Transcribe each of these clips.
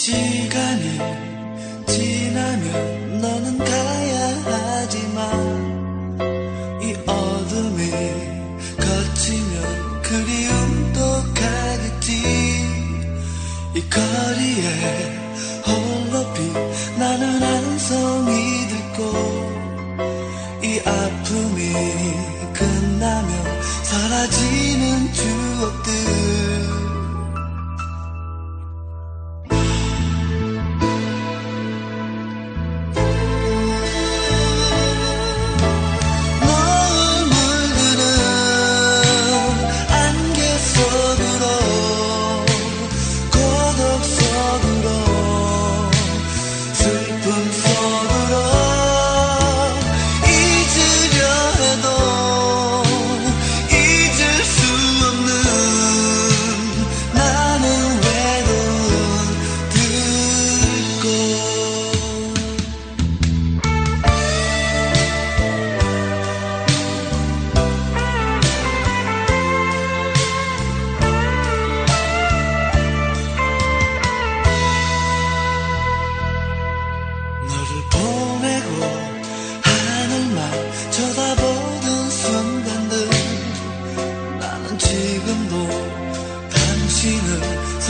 이 시간이 지나면 너는 가야 하지만 이 어둠이 거치면 그리움도 가겠지. 이 거리에 홀로 빛나는 한 송이 듣고 이 아픔이 끝나면 사라지는 추억들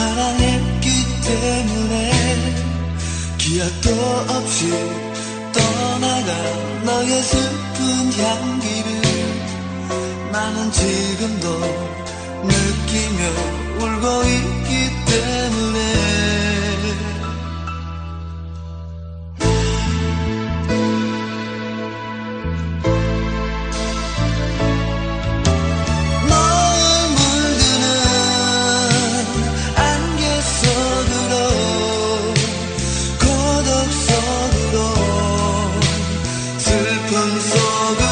사랑했기 때문에 기약도 없이 떠나간 너의 슬픈 향기를 나는 지금도 sakın